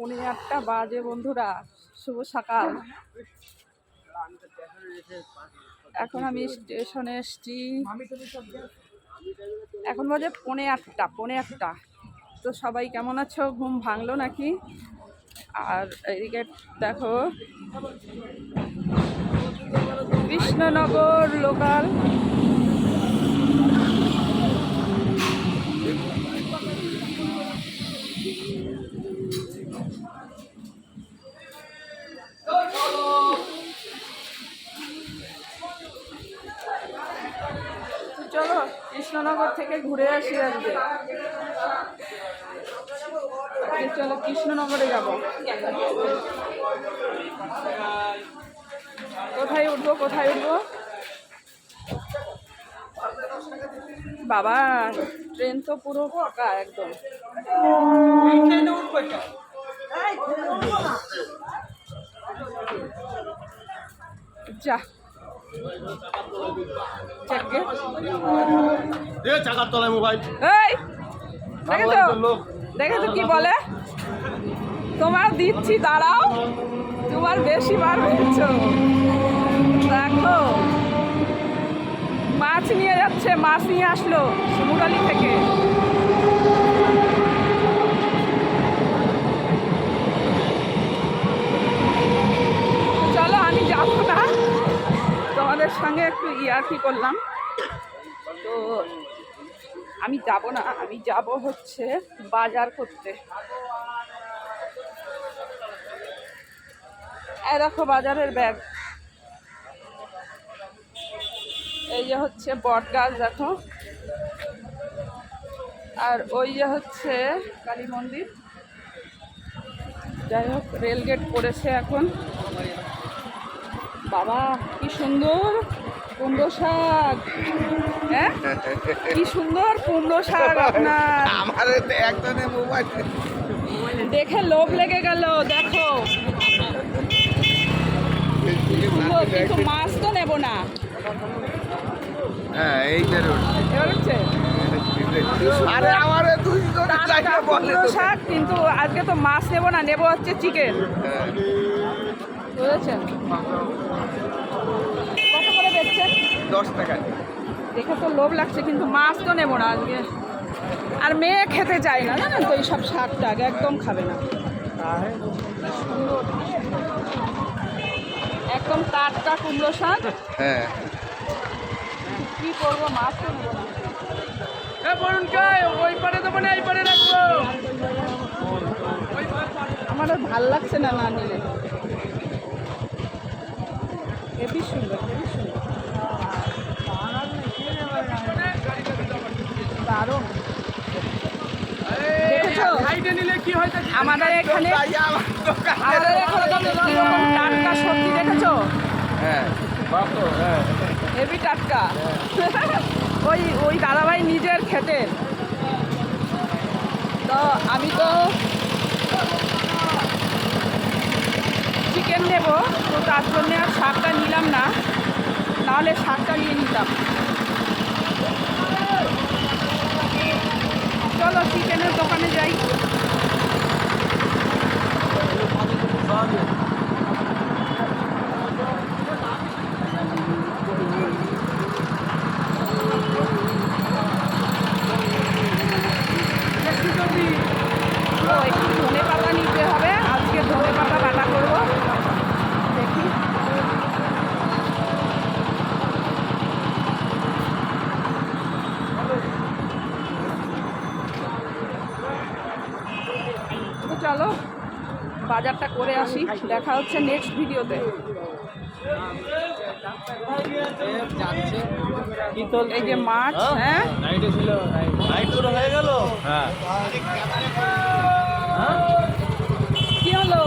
পনেরো আটটা বাজে বন্ধুরা। শুভ সকাল। এখন আমি স্টেশনে এসছি। এখন বাজে পৌনে আটটা পৌনে আটটা। তো সবাই কেমন আছো? ঘুম ভাঙলো নাকি? আর এদিকে দেখো, কৃষ্ণনগর লোকাল। কৃষ্ণনগর থেকে ঘুরে আসি আজকে। আজকে চলো কৃষ্ণনগরে যাব। কোথায় উঠবো কোথায় উঠবো? বাবা, ট্রেন তো পুরো ফাঁকা একদম। যা চাকার তলায় মোবাইল। এই দেখেছ? লোক। দেখেছ কি বলে? তোমার দিচ্ছি দাঁড়াও। তোমার বেশি পেয়েছ দেখো। মাছ নিয়ে যাচ্ছে মাছ নিয়ে আসলো শিমুরালি থেকে চলো আমি যাব না তোমাদের সঙ্গে একটু ইয়ার্কি করলাম। তো আমি যাব না, আমি যাব হচ্ছে বাজার করতে। এই দেখো বাজারের ব্যাগ। এই যে হচ্ছে বট গাছ দেখো। আর ওই যে হচ্ছে কালী মন্দির। যাই হোক, রেলগেট পড়েছে এখন। বাবা কি সুন্দর কুমড়ো শাক। হ্যাঁ? কি সুন্দর কুমড়ো শাক আপনার। আমার একজনে মোবাইল। দেখে লোভ লেগে গেল দেখো। সুন্দর, কিন্তু মাছ তো নেব না। হ্যাঁ এই আরে আমার কিন্তু আজকে তো মাছ নেব না নেব হচ্ছে চিকেন। বুঝেছেন কত করে বেচছেন দশ টাকা। দেখে তো লোভ লাগছে কিন্তু মাছ তো নেব না আজকে। আর মেয়ে খেতে চায় না জানেন তো এইসব শাক টাক একদম খাবে না। একদম টাটকা কুমড়ো শাক। হ্যাঁ। কি করব মাছ তো নেব না। ওই পারে দেবো না এই পারে রাখব। আমার ভালো লাগছে না না নিলে হেবি সুন্দর হেবি সুন্দর দারুণ দেখেছ সাইডে নিলে কি হয় আমাদের এখানে আমার আমাদের এখানে টাটকা সবজি দেখেছ? হ্যাঁ হ্যাঁ। হেভি টাটকা। ওই ওই দাদাভাই নিজের খেতেন তো আমি তো চিকেন নেব তো তার জন্য আর শাকটা নিলাম না। নাহলে শাকটা নিয়ে নিতাম। kami চলো বাজারটা করে আসি। দেখা হচ্ছে নেক্সট ভিডিওতে এই যে মাছ হ্যাঁ? হ্যাঁ। কি হলো?